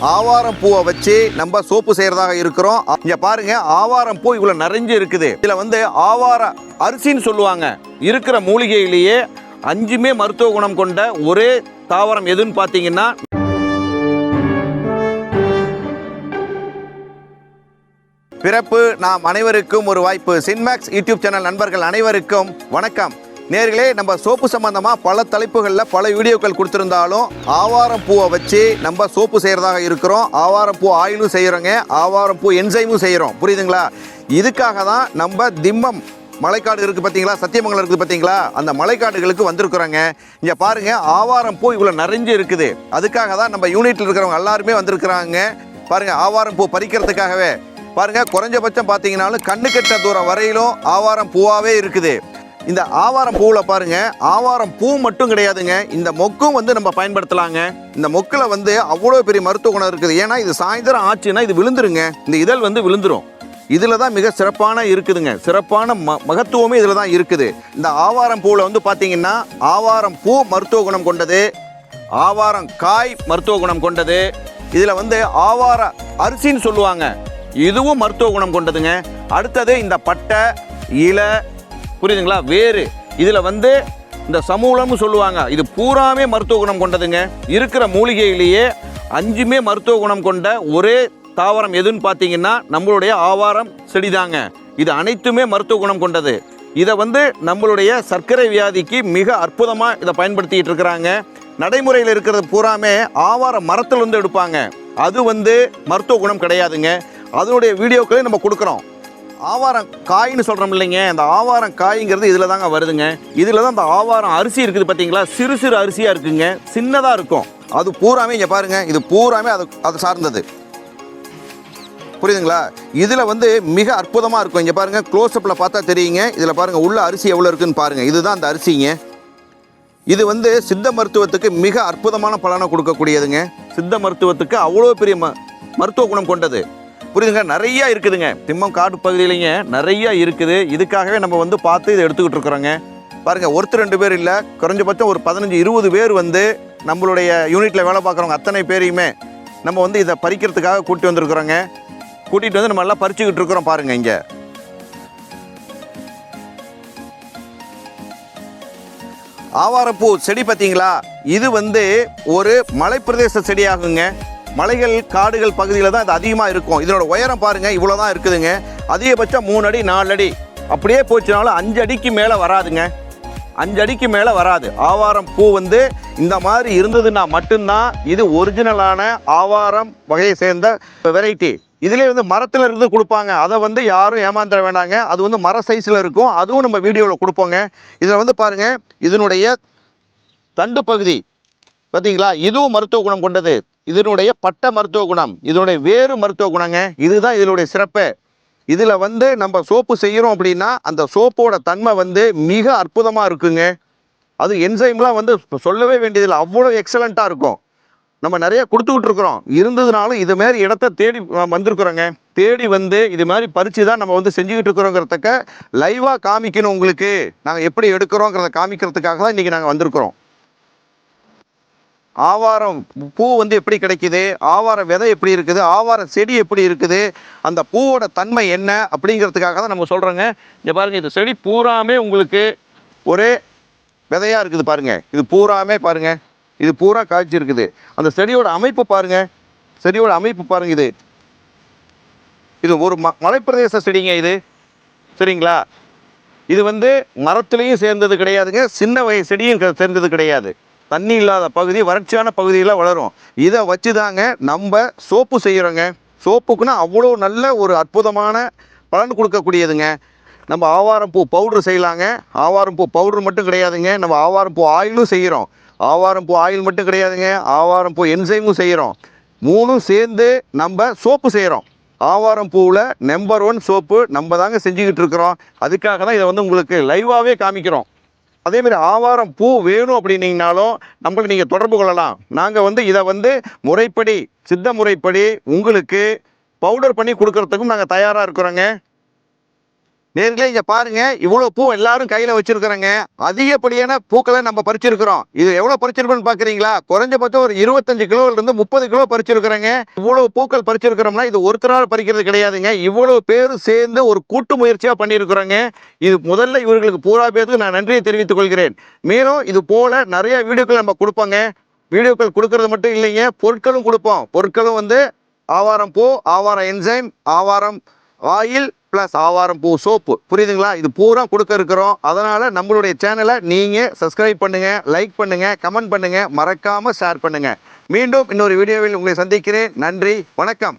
ஆவாரம் பூவை வச்சு நம்ம சோப்பு செய்யறதாக இருக்கிறோம். இங்க பாருங்க ஆவாரம் பூ இவ்வளவு நிறைஞ்சு இருக்குது. இதுல வந்து ஆவார அரிசின்னு சொல்லுவாங்க. இருக்கிற மூலிகையிலேயே அஞ்சுமே மருத்துவ குணம் கொண்ட ஒரே தாவரம் எதுன்னு பார்த்தீங்கன்னா பிறப்பு. நாம் அனைவருக்கும் ஒரு வாய்ப்பு. சின்மேக்ஸ் யூடியூப் சேனல் நண்பர்கள் அனைவருக்கும் வணக்கம். நேர்களே நம்ம சோப்பு சம்பந்தமாக பல தலைப்புகளில் பல வீடியோக்கள் கொடுத்துருந்தாலும் ஆவாரம் பூவை வச்சு நம்ம சோப்பு செய்கிறதாக இருக்கிறோம். ஆவாரம் பூ ஆயிலும் செய்கிறோங்க ஆவாரம் பூ என்சைமும் செய்கிறோம் புரியுதுங்களா? இதுக்காக தான் நம்ம திம்மம் மலைக்காடு இருக்குது பார்த்தீங்களா சத்தியமங்கலம் இருக்குது பார்த்தீங்களா அந்த மலைக்காடுகளுக்கு வந்திருக்கிறோங்க. இங்கே பாருங்க ஆவாரம் பூ இவ்வளோ நிறைஞ்சு இருக்குது. அதுக்காக தான் நம்ம யூனிட்டில் இருக்கிறவங்க எல்லாருமே வந்திருக்கிறாங்க. பாருங்க ஆவாரம் பூ பறிக்கிறதுக்காகவே. பாருங்க குறைஞ்சபட்சம் பார்த்தீங்கன்னாலும் கண்ணு கெட்ட தூரம் வரையிலும் ஆவாரம் பூவாகவே இருக்குது. இந்த ஆவாரம் பூவில் பாருங்க. ஆவாரம் பூ மட்டும் கிடையாதுங்க. இந்த மொக்கும் வந்து நம்ம பயன்படுத்தலாங்க. இந்த மொக்கில் வந்து அவ்வளோ பெரிய மருத்துவ குணம் இருக்குது. ஏன்னா இது சாயந்தரம் ஆச்சுன்னா இது விழுந்துருங்க. இந்த இதழ் வந்து விழுந்துரும். இதில் தான் மிக சிறப்பான இருக்குதுங்க. சிறப்பான ம மகத்துவமே இதில் தான் இருக்குது. இந்த ஆவாரம் பூவில் வந்து பார்த்தீங்கன்னா ஆவாரம் பூ மருத்துவ குணம் கொண்டது. ஆவாரம் காய் மருத்துவ குணம் கொண்டது. இதில் வந்து ஆவார அரிசின்னு சொல்லுவாங்க. இதுவும் மருத்துவ குணம் கொண்டதுங்க. அடுத்தது இந்த பட்டை இலை புரியுதுங்களா? வேறு. இதில் வந்து இந்த சமூலம்னு சொல்லுவாங்க. இது பூராமே மருத்துவ குணம் கொண்டதுங்க. இருக்கிற மூலிகையிலேயே அஞ்சுமே மருத்துவ குணம் கொண்ட ஒரே தாவரம் எதுன்னு பார்த்தீங்கன்னா நம்மளுடைய ஆவாரம் செடிதாங்க. இது அனைத்துமே மருத்துவ குணம் கொண்டது. இதை வந்து நம்மளுடைய சர்க்கரை வியாதிக்கு மிக அற்புதமாக இதை பயன்படுத்திக்கிட்டு இருக்கிறாங்க. நடைமுறையில் இருக்கிறது பூராமே ஆவார மரத்துலேருந்து எடுப்பாங்க. அது வந்து மருத்துவ குணம் கிடையாதுங்க. அதனுடைய வீடியோக்களையும் நம்ம கொடுக்குறோம். ஆவாரம் காய்னு சொல்கிறோம் இல்லைங்க. அந்த ஆவாரம் காய்ங்கிறது இதில் தாங்க வருதுங்க. இதில் தான் அந்த ஆவாரம் அரிசி இருக்குது பார்த்தீங்களா சிறு சிறு அரிசியாக இருக்குங்க. சின்னதாக இருக்கும். அது பூராமே இங்கே பாருங்க. இது பூராமே அது அது சார்ந்தது. புரியுதுங்களா? இதில் வந்து மிக அற்புதமாக இருக்கும். இங்கே பாருங்கள் க்ளோஸ்அப்பில் பார்த்தா தெரியுங்க. இதில் பாருங்கள் உள்ள அரிசி எவ்வளோ இருக்குன்னு பாருங்கள் இதுதான் அந்த அரிசிங்க. இது வந்து சித்த மருத்துவத்துக்கு மிக அற்புதமான பலனை கொடுக்கக்கூடியதுங்க. சித்த மருத்துவத்துக்கு அவ்வளோ பெரிய ம மருத்துவ குணம் கொண்டது. புரியுதுங்க? நிறைய இருக்குதுங்க. திம்மம் காடு பகுதியிலைங்க நிறைய இருக்குது. இதுக்காகவே நம்ம வந்து பார்த்து இதை எடுத்துக்கிட்டு இருக்கிறோங்க. பாருங்க ஒருத்தர் ரெண்டு பேர் இல்லை. குறைஞ்சபட்சம் ஒரு பதினஞ்சு இருபது பேர் வந்து நம்மளுடைய யூனிட்டில் வேலை பார்க்குறவங்க அத்தனை பேரையுமே நம்ம வந்து இதை பறிக்கிறதுக்காக கூட்டி வந்திருக்கிறோங்க. கூட்டிகிட்டு வந்து நம்ம எல்லாம் பறிச்சுக்கிட்டு இருக்கிறோம் பாருங்கள் இங்கே. ஆவாரப்பூ செடி பார்த்தீங்களா? இது வந்து ஒரு மலைப்பிரதேச செடியாகுங்க. மலைகள் காடுகள் பகுதியில் தான் இது அதிகமாக இருக்கும். இதனோட உயரம் பாருங்க இவ்வளோ தான் இருக்குதுங்க. அதிகபட்சம் மூணு அடி நாலு அடி. அப்படியே போச்சுனாலும் அஞ்சு அடிக்கு மேலே வராதுங்க. அஞ்சு அடிக்கு மேலே வராது. ஆவாரம் பூ வந்து இந்த மாதிரி இருந்ததுன்னா மட்டும்தான் இது ஒரிஜினலான ஆவாரம் வகையை சேர்ந்த வெரைட்டி இதுலேயே வந்து மரத்தில் இருந்து கொடுப்பாங்க. அதை வந்து யாரும் ஏமாந்துட வேண்டாங்க. அது வந்து மர சைஸில் இருக்கும். அதுவும் நம்ம வீடியோவில் கொடுப்போங்க. இதில் வந்து பாருங்கள் இதனுடைய தண்டு பகுதி. பார்த்தீங்களா? இதுவும் மருத்துவ குணம் கொண்டது. இதனுடைய பட்ட மருத்துவ குணம் இதனுடைய வேறு மருத்துவ குணங்க இதுதான் இதனுடைய சிறப்பு. இதில் வந்து நம்ம சோப்பு செய்கிறோம் அப்படின்னா அந்த சோப்போட தன்மை வந்து மிக அற்புதமாக இருக்குங்க. அது என்சைம்லாம் வந்து சொல்லவே வேண்டியதில்லை அவ்வளோ எக்ஸலண்ட்டாக இருக்கும். நம்ம நிறைய கொடுத்துக்கிட்டு இருக்கிறோம். இருந்ததுனாலும் இது மாதிரி இடத்த தேடி வந்திருக்குறோங்க. வந்திருக்கிறோங்க தேடி வந்து இது மாதிரி பறித்து தான் நம்ம வந்து செஞ்சுக்கிட்டு இருக்கிறோங்கிறதுக்க லைவாக காமிக்கணும் உங்களுக்கு. நாங்கள் எப்படி எடுக்கிறோங்கிறத காமிக்கிறதுக்காக தான் இன்றைக்கி நாங்கள் வந்திருக்கிறோம். ஆவாரம் பூ வந்து எப்படி கிடைக்குது? ஆவார விதை எப்படி இருக்குது? ஆவார செடி எப்படி இருக்குது? அந்த பூவோட தன்மை என்ன? அப்படிங்கிறதுக்காக தான் நம்ம சொல்கிறோங்க இங்கே பாருங்கள் இந்த செடி பூராமே உங்களுக்கு ஒரே விதையாக இருக்குது பாருங்கள் இது பூராமே பாருங்கள் இது பூரா காய்ச்சி இருக்குது அந்த செடியோட அமைப்பு பாருங்கள் செடியோட அமைப்பு பாருங்கள் இது. இது ஒரு ம மலைப்பிரதேச செடிங்க இது. சரிங்களா? இது வந்து மரத்துலேயும் சேர்ந்தது கிடையாதுங்க. சின்ன வயசு செடியும் க- சேர்ந்தது கிடையாது. தண்ணி இல்லாத பகுதி வறட்சியான பகுதியில் வளரும். இதை வச்சு தாங்க நம்ம சோப்பு செய்கிறோங்க சோப்புக்குன்னா அவ்வளோ நல்ல ஒரு அற்புதமான பலன் கொடுக்கக்கூடியதுங்க. நம்ம ஆவாரம் பூ செய்யலாங்க. ஆவாரம் பூ மட்டும் கிடையாதுங்க. நம்ம ஆவாரம் பூ ஆயிலும் செய்கிறோம் ஆவாரம் பூ ஆயில் மட்டும் கிடையாதுங்க. ஆவாரம் பூ என்சைமும் செய்கிறோம் மூணும் சேர்ந்து நம்ம சோப்பு செய்கிறோம் ஆவாரம் பூவில் நம்பர் ஒன் சோப்பு நம்ம தாங்க செஞ்சுக்கிட்டு இருக்கிறோம். அதுக்காக தான் இதை வந்து உங்களுக்கு லைவாகவே காமிக்கிறோம். அதேமாதிரி ஆவாரம் பூ வேணும் அப்படின்னீங்கனாலும் நம்மளுக்கு நீங்கள் தொடர்பு கொள்ளலாம். நாங்கள் வந்து இதை வந்து முறைப்படி சித்த முறைப்படி உங்களுக்கு பவுடர் பண்ணி கொடுக்கறதுக்கும் நாங்கள் தயாராக இருக்கிறோங்க. நேர்களே இங்க பாருங்க இவ்வளவு பூ எல்லாரும் கையில வச்சிருக்கிறோங்க. அதிகப்படியான பூக்களை நம்ம பறிச்சிருக்கிறோம். இது எவ்வளவு பறிச்சிருக்கோம்னு பாக்குறீங்களா? குறைஞ்சபட்சம் ஒரு இருபத்தஞ்சு கிலோல இருந்து முப்பது கிலோ பறிச்சிருக்கிறோங்க. இவ்வளவு பூக்கள் பறிச்சிருக்கிறோம்னா இது ஒருத்தரால் பறிக்கிறது கிடையாதுங்க. இவ்வளவு பேர் சேர்ந்து ஒரு கூட்டு முயற்சியா பண்ணியிருக்கிறோங்க இது முதல்ல இவர்களுக்கு பூரா பேருக்கு நான் நன்றியை தெரிவித்துக் கொள்கிறேன். மேலும் இது போல நிறைய வீடியோக்கள் நம்ம கொடுப்போங்க. வீடியோக்கள் கொடுக்கறது மட்டும் இல்லைங்க பொருட்களும் கொடுப்போம். பொருட்களும் வந்து ஆவாரம் பூ ஆவாரம் என்சைம் ஆவாரம் ஆயில் ப்ளஸ் ஆவாரம் பூ சோப்பு. புரியுதுங்களா? இது பூரா கொடுக்க இருக்கிறோம். அதனால நம்மளுடைய சேனலை நீங்க சப்ஸ்கிரைப் பண்ணுங்க லைக் பண்ணுங்க கமெண்ட் பண்ணுங்க. மறக்காம ஷேர் பண்ணுங்க. மீண்டும் இன்னொரு வீடியோவில் உங்களை சந்திக்கிறேன். நன்றி வணக்கம்.